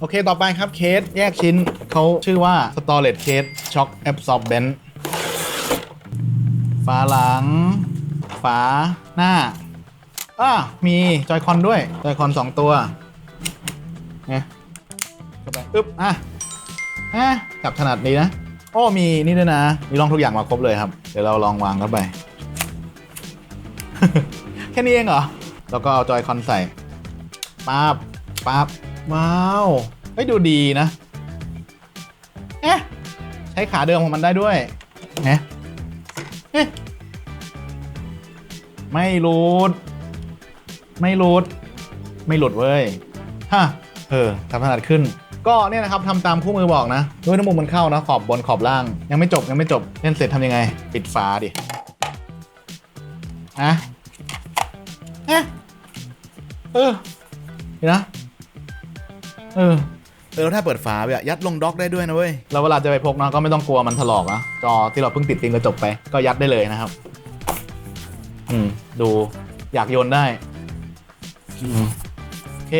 โอเคต่อไปครับเคสแยกชิ้นเขาชื่อว่า storage case shock absorbent ฝาหลัง ฝาหน้าอ่ามีจอยคอนด้วย จอยคอนสองตัวไงเข้าไปอึ๊บอะอะจับถนัดดีนะ โอ้มีนี่ด้วยนะ มีลองทุกอย่างมาครบเลยครับ เดี๋ยวเราลองวางเข้าไป แค่นี้เองเหรอ แล้วก็เอาจอยคอนใส่ป๊าบป๊าบ ว้าวเฮ้ยดูดีนะเอ๊ะใช้ขาเดิมของมันได้ด้วยเอ๊ะเอ๊ะไม่หลุด ไม่หลุด ไม่หลุดเว้ยฮะเออทำถนัดขึ้น ก็เนี่ยนะครับทำตามคู่มือบอกนะด้วยน้ำมุมมันเข้านะขอบบนขอบล่าง ยังไม่จบยังไม่จบเล่นเสร็จทำยังไง ปิดฝาดิอะเอ๊ะเออนะ เออเออถ้าเปิดฝาแบบยัดลงด็อกได้ด้วยนะเว้ย แล้วเวลาจะไปพกนะก็ไม่ต้องกลัวมันถลอกนะจอที่เราเพิ่งติดฟิล์มกระจกไป ก็ยัดได้เลยนะครับ อืม ดูอยากโยนได้อืมโอเค